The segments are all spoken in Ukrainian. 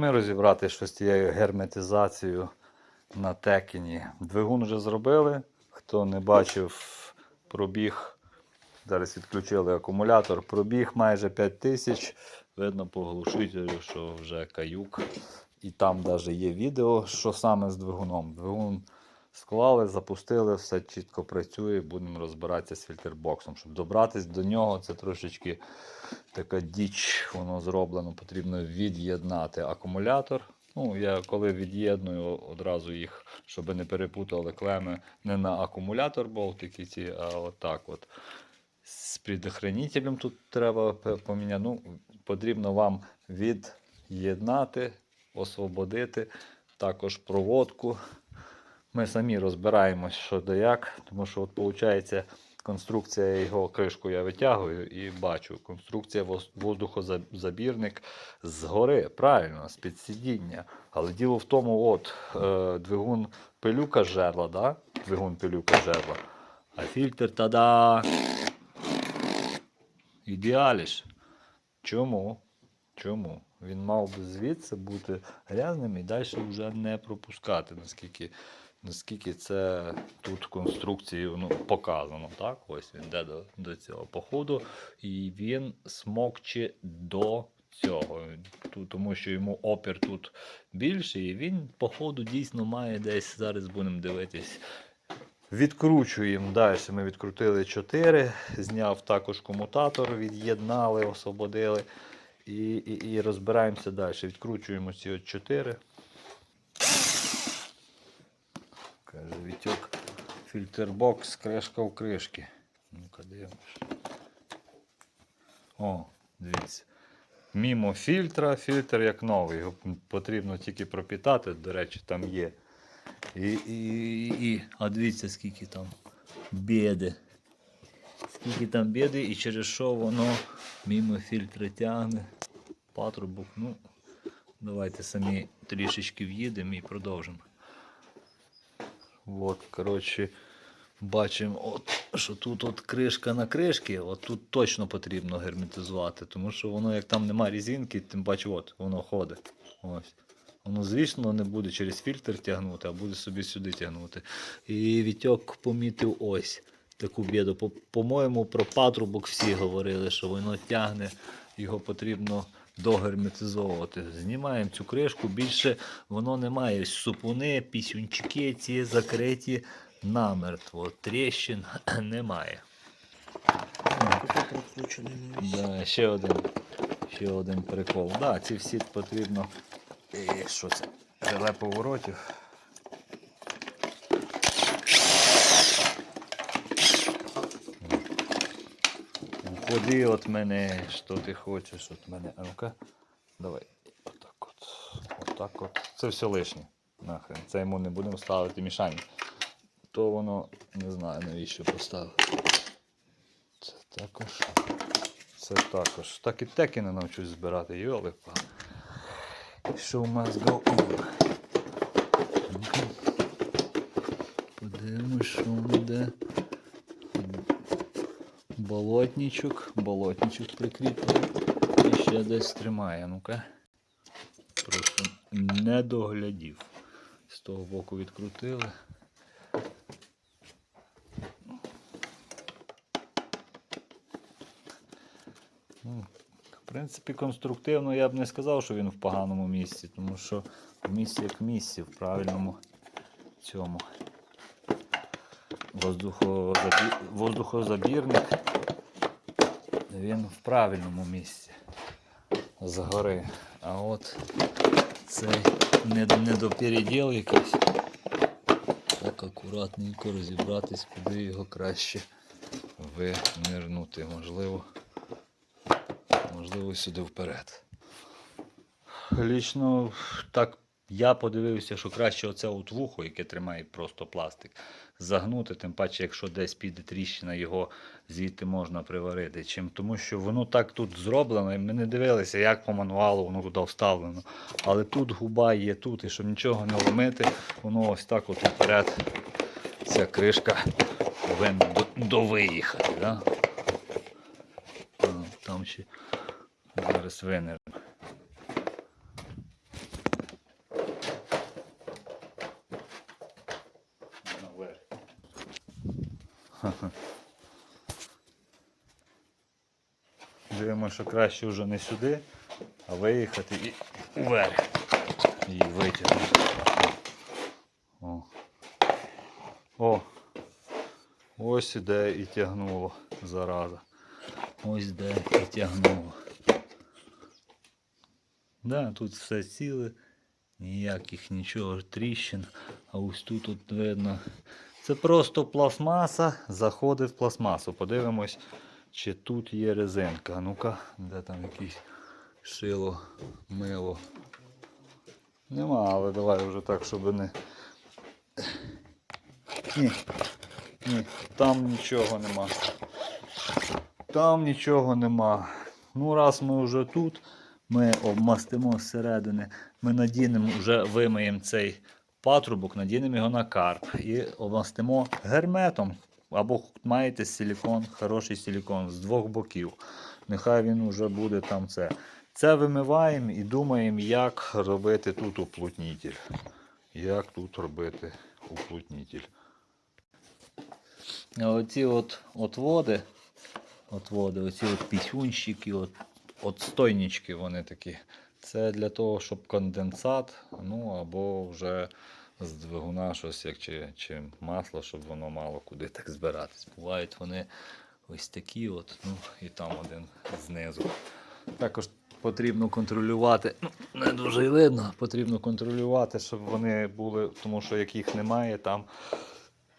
ми розібрати щось з цією герметизацією на текіні. Двигун вже зробили. Хто не бачив пробіг, зараз відключили акумулятор, пробіг майже 5000. Видно по глушителю, що вже каюк. І там навіть є відео, що саме з двигуном. Двигун склали, запустили, все чітко працює, будемо розбиратися з фільтрбоксом. Щоб добратися до нього, це трошечки така діч, воно зроблено, потрібно від'єднати акумулятор. Ну, я коли від'єдную одразу їх, щоб не перепутали клеми не на акумулятор болтики ці, а отак от. З предохранителем тут треба поміняти. Ну, потрібно вам від'єднати, освободити, також проводку. Ми самі розбираємось, що до як, тому що от виходить конструкція його кришку я витягую і бачу. Конструкція воз- воздухозабірник згори, правильно, з під сидіння. Але діло в тому, от е, двигун пилюка жерла, да? двигун пилюка жерла. А фільтр та-да! Ідеаліш. Чому? Чому? Він мав би звідси бути грязним і далі вже не пропускати, наскільки, наскільки це тут конструкцією ну, показано. Так? Ось він йде до, до цього походу, і він смокче до цього. Тому що йому опір тут більший, і він, походу, дійсно має десь, зараз будемо дивитись. Відкручуємо далі. Ми відкрутили 4, зняв також комутатор, від'єднали, освободили. І, і, і розбираємося далі. Відкручуємо ці от 4. Каже, Вітьок, фільтрбокс, кришка в кришки. Ну-ка дивимось. О, дивіться. Мімо фільтра, фільтр як новий. Його потрібно тільки пропітати, до речі, там є. І, і, і, а дивіться, скільки там біди. Скільки там біди і через що воно мимо фільтри тягне. Патрубок. Ну, давайте самі трішечки в'їдемо і продовжимо. От, коротше, бачимо, от, що тут от кришка на кришці, от тут точно потрібно герметизувати, тому що воно, як там немає різинки, тим паче, от, воно ходить. Ось. Воно, звісно, не буде через фільтр тягнути, а буде собі сюди тягнути. І Вітьок помітив ось таку біду. По- По-моєму, про патрубок всі говорили, що воно тягне, його потрібно догерметизовувати. Знімаємо цю кришку, більше воно не має супуни, пісюнчики ці закриті намертво. Тріщин немає. Да, ще один, ще один прикол. Да, ці всі потрібно. І що це? Реле поворотів. Уходи від мене, що ти хочеш від мене. А ну-ка, давай. Отак от. Отак от. Це все лишнє. Нахрен. Це йому не будемо ставити мішання. То воно не знаю навіщо поставив. Це також. Це також. Так і теки не навчусь збирати, йолипа. Show must go on. Подивимось, що воно де. Болотничок. Болотничок прикріплений. І ще десь тримає. Ну-ка. Просто не доглядів. З того боку відкрутили. Ну, В принципі, конструктивно я б не сказав, що він в поганому місці, тому що в місці як місці, в правильному цьому. Воздухозабі... Воздухозабірник. Він в правильному місці згори. А от цей не, не до переділ якийсь. Так акуратненько розібратись, куди його краще винирнути. Можливо, можливо, сюди вперед. Лічно так я подивився, що краще оце от вухо, яке тримає просто пластик, загнути, тим паче, якщо десь піде тріщина, його звідти можна приварити. Чим тому, що воно так тут зроблено, і ми не дивилися, як по мануалу воно туди вставлено. Але тут губа є тут, і щоб нічого не ломити, воно ось так от вперед. Ця кришка повинна до, довиїхати. Да? Там ще зараз винер. Дивимося, що краще вже не сюди, а виїхати і вверх. І витягнути. О. О. Ось іде і тягнуло, зараза. Ось де і тягнуло. Да, тут все ціле, ніяких нічого тріщин. А ось тут от видно. Це просто пластмаса заходить в пластмасу. Подивимось, чи тут є резинка. Ну-ка, де там якийсь шило, мило. Нема, але давай вже так, щоб не. Ні. Ні, там нічого нема. Там нічого нема. Ну, раз ми вже тут, ми обмастимо зсередини, ми надінемо, вже вимиємо цей патрубок, надінемо його на карп і обмастимо герметом. Або маєте силікон, хороший силікон з двох боків. Нехай він вже буде там це. Це вимиваємо і думаємо, як робити тут уплотнітель. Як тут робити уплотнітель. Оці от отводи, отводи, оці от пісюнчики, от, от стойнички вони такі. Це для того, щоб конденсат, ну або вже з двигуна щось, як чи, чи масло, щоб воно мало куди так збиратись. Бувають вони ось такі, от, ну і там один знизу. Також потрібно контролювати, ну, не дуже видно, потрібно контролювати, щоб вони були, тому що як їх немає, там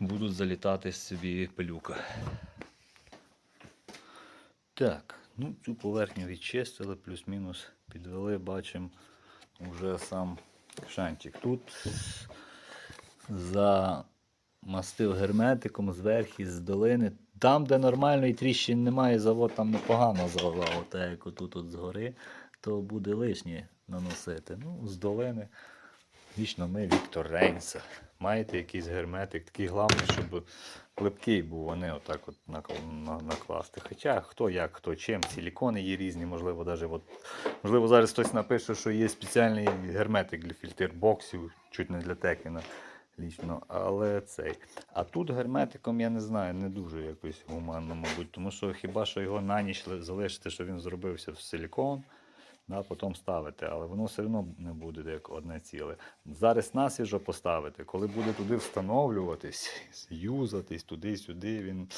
будуть залітати собі пилюка. Так, ну цю поверхню відчистили, плюс-мінус підвели, бачимо вже сам шантик. Тут замастив герметиком зверху, з долини. Там, де нормальної тріщин немає, завод там непогано зробив, так як отут от згори, то буде лишнє наносити. Ну, з долини. Вічно ми Віктор Рейнса. Маєте якийсь герметик, такий головний, щоб липкий був, не отак от накласти. Хоча хто як, хто чим, силікони є різні, можливо, даже от, можливо, зараз хтось напише, що є спеціальний герметик для фільтрбоксів, чуть не для текіна лічно, але цей. А тут герметиком, я не знаю, не дуже якось гуманно, мабуть, тому що хіба що його на ніч залишити, що він зробився в силікон да, потім ставити, але воно все одно не буде як одне ціле. Зараз насвіжо поставити, коли буде туди встановлюватись, юзатись туди-сюди, він,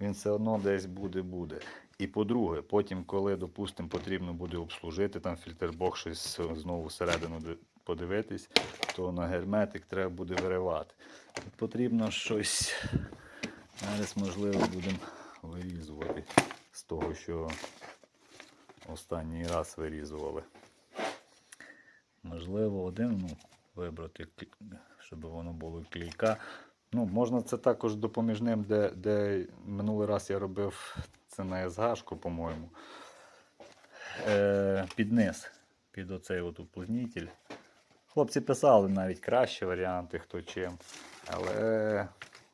він все одно десь буде-буде. І по-друге, потім, коли, допустимо, потрібно буде обслужити там фільтрбок, щось знову всередину ди- подивитись, то на герметик треба буде виривати. Потрібно щось. Зараз, можливо, будемо вирізувати з того, що останній раз вирізували. Можливо, один ну, вибрати, щоб воно було клейка. Ну, можна це також допоміжним, де, де минулий раз я робив це на СГшку, по-моєму. Е, під низ, під оцей от уплотнітель. Хлопці писали навіть кращі варіанти, хто чим. Але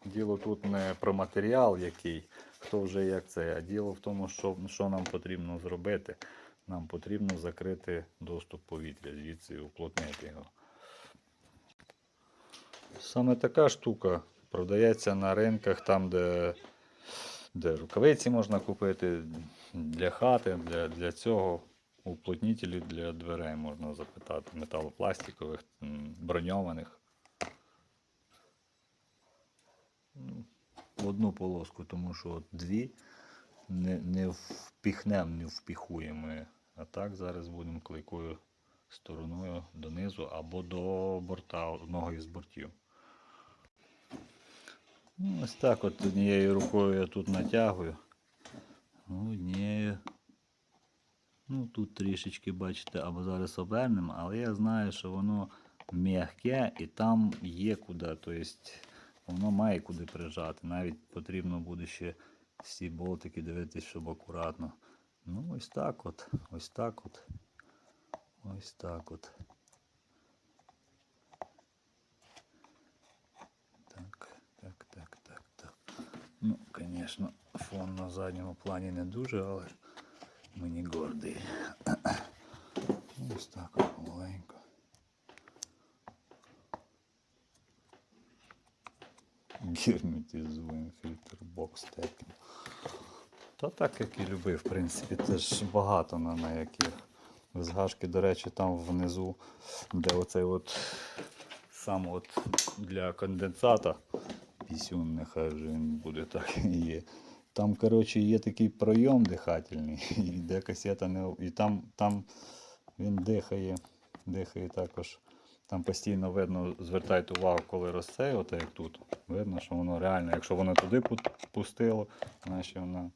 діло тут не про матеріал, який, хто вже як це, а діло в тому, що, що нам потрібно зробити. Нам потрібно закрити доступ повітря, звідси уплотнити його. Саме така штука продається на ринках, там, де, де рукавиці можна купити для хати, для, для цього. Уплотнітелі для дверей можна запитати, металопластикових, броньованих. Ну, одну полоску, тому що от дві не, не впіхнемо, не впіхуємо. А так зараз будемо клейкою стороною донизу або до борта одного із бортів. Ну, ось так от однією рукою я тут натягую. Однією. Ну, тут трішечки, бачите, або зараз обернемо, але я знаю, що воно м'яке і там є куди. Тобто воно має куди прижати. Навіть потрібно буде ще всі болтики дивитися, щоб акуратно. Ну, ось так от, ось так от. Ось так от. Так, так, так, так, так. Ну, звісно, фон на задньому плані не дуже, але мені гордий. Ось так от маленько. Герметизуємо фільтр бокс текін. Та так, як і любив, в принципі, теж багато на, на яких. Згашки, до речі, там внизу, де оцей от сам от для конденсата, пісюн, нехай вже він буде так і є. Там, коротше, є такий пройом дихательний, і де касета не. І там, там він дихає, дихає також. Там постійно видно, звертайте увагу, коли розсеє, от як тут. Видно, що воно реально, якщо воно туди пустило, значить воно.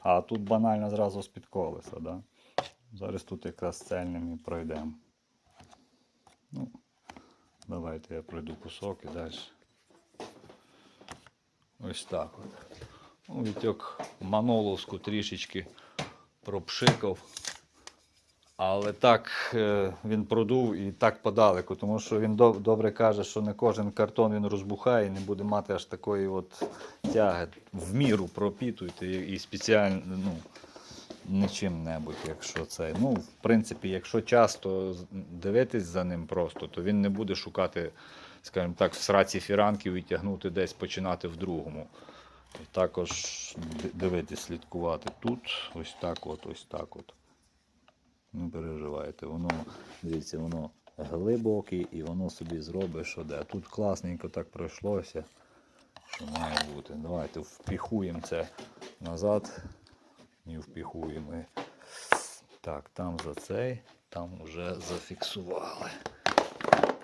А тут банально зразу з-під колеса. Да? Зараз тут якраз цельним і пройдемо. Ну, давайте я пройду кусок і далі. Ось так от. Ну, Вітьок Маноловську трішечки пропшикав. Але так е, він продув і так подалеку, тому що він добре каже, що не кожен картон він розбухає і не буде мати аж такої от тяги. В міру пропітуйте і, спеціально, ну, не чим-небудь, якщо це. Ну, в принципі, якщо часто дивитись за ним просто, то він не буде шукати, скажімо так, в сраці фіранків і тягнути десь починати в другому. І також дивитись, слідкувати тут, ось так от, ось так от. Не переживайте, воно, дивіться, воно глибоке і воно собі зробить, що де. Тут класненько так пройшлося, що має бути. Давайте впіхуємо це назад і впіхуємо. Так, там за цей, там вже зафіксували.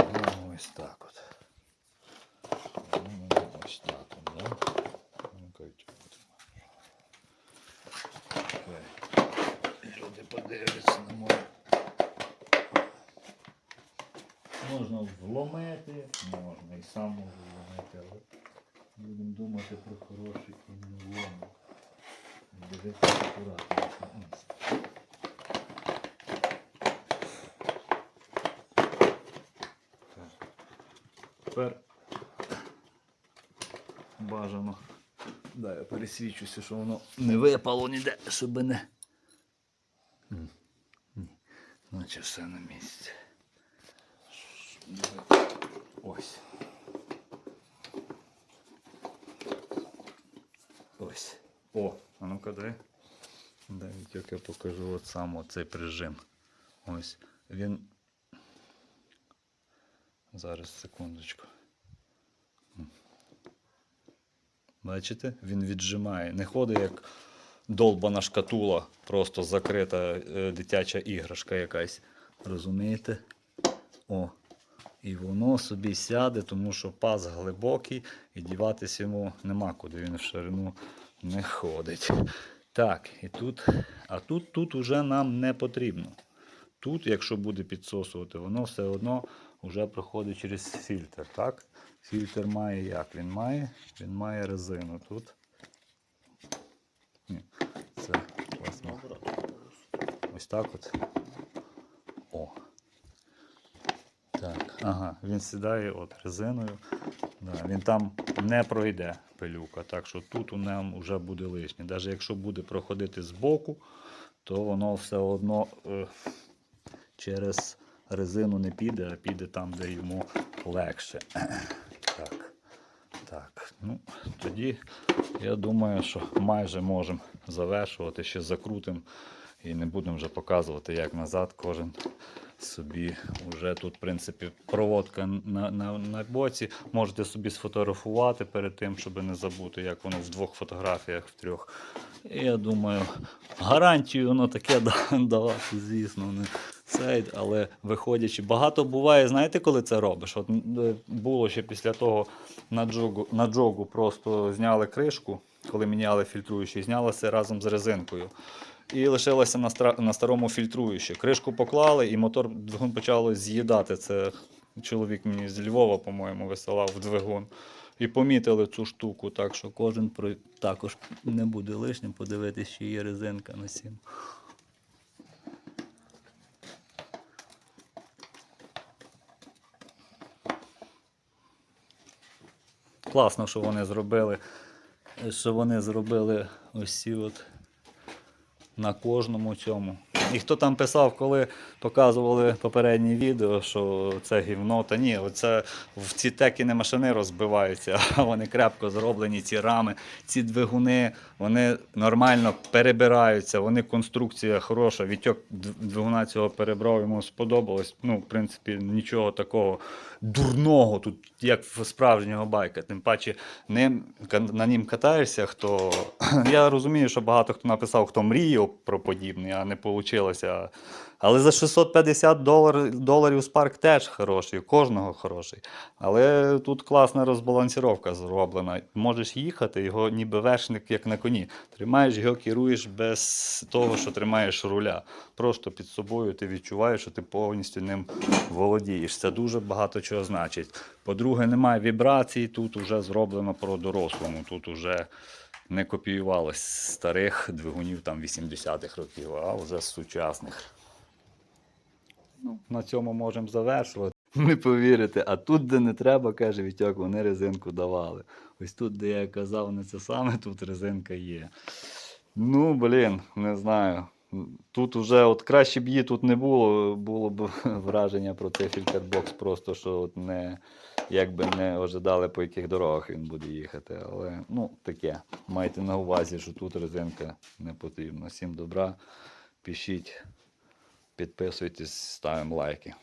Ну, ось так Можна вломити, можна і сам можу вломити, але будемо думати про хороший і не вломок. Дивитися акуратно. Тепер бажано. Да, я пересвідчуся, що воно не випало ніде, щоб не. Наче все на місці. Ось. Ось. О, а ну-ка дай. Дай, як я покажу от сам оцей прижим. Ось. Він. Зараз секундочку. Бачите, він віджимає. Не ходить як долбана шкатула, просто закрита е, дитяча іграшка якась. Розумієте? О. І воно собі сяде, тому що паз глибокий і діватись йому нема куди, він в ширину не ходить. Так, і тут, а тут, тут уже нам не потрібно. Тут, якщо буде підсосувати, воно все одно вже проходить через фільтр. Так? Фільтр має як? Він має, він має резину тут. Ні, це пластмас. Ось так от. О. Так, ага, він сідає от резиною. Да, він там не пройде пилюка, так що тут у нам вже буде лишнє. Навіть якщо буде проходити збоку, то воно все одно е, через резину не піде, а піде там, де йому легше. Так. Так, ну тоді я думаю, що майже можемо завершувати, ще закрутимо і не будемо вже показувати, як назад кожен собі вже тут, в принципі, проводка на, на, на боці. Можете собі сфотографувати перед тим, щоб не забути, як воно в двох фотографіях, в трьох. І я думаю, гарантію воно таке да- давати, звісно, не цей, але виходячи, багато буває, знаєте, коли це робиш? От е, було ще після того на джогу, на джогу просто зняли кришку, коли міняли фільтруючий, знялося разом з резинкою. І лишилося на, стра- на старому фільтруючі. Кришку поклали, і мотор двигун почало з'їдати. Це чоловік мені з Львова, по-моєму, висилав в двигун. І помітили цю штуку, так що кожен про... також не буде лишнім подивитися, чи є резинка на сім. Класно, що вони зробили, що вони зробили ось ці от на кожному цьому. І хто там писав, коли показували попереднє відео, що це гівно, та ні, оце в ці текіни машини розбиваються, а вони крепко зроблені, ці рами, ці двигуни, вони нормально перебираються, вони конструкція хороша. Вітьок двигуна цього перебрав, йому сподобалось. Ну, в принципі, нічого такого дурного тут, як в справжнього байка. Тим паче, ним, на нім катаєшся, хто. Я розумію, що багато хто написав, хто мріяв про подібне, а не вийшло. Але за 650 долар, доларів Spark теж хороший, кожного хороший. Але тут класна розбалансіровка зроблена. Можеш їхати, його ніби вершник, як на коні. Тримаєш його, керуєш без того, що тримаєш руля. Просто під собою ти відчуваєш, що ти повністю ним володієш. Це дуже багато чого значить. По-друге, немає вібрацій, тут вже зроблено про дорослому. Тут вже не копіювалось старих двигунів там 80-х років, а вже сучасних. На цьому можемо завершувати. Не повірите, а тут, де не треба, каже Вітьок, вони резинку давали. Ось тут, де я казав, не це саме, тут резинка є. Ну, блін, не знаю. Тут вже от краще б її тут не було, було б враження про цей фільтрбокс, просто що от не, якби не ожидали, по яких дорогах він буде їхати. Але ну, таке. Майте на увазі, що тут резинка не потрібна. Всім добра, пишіть, підписуйтесь, ставимо лайки.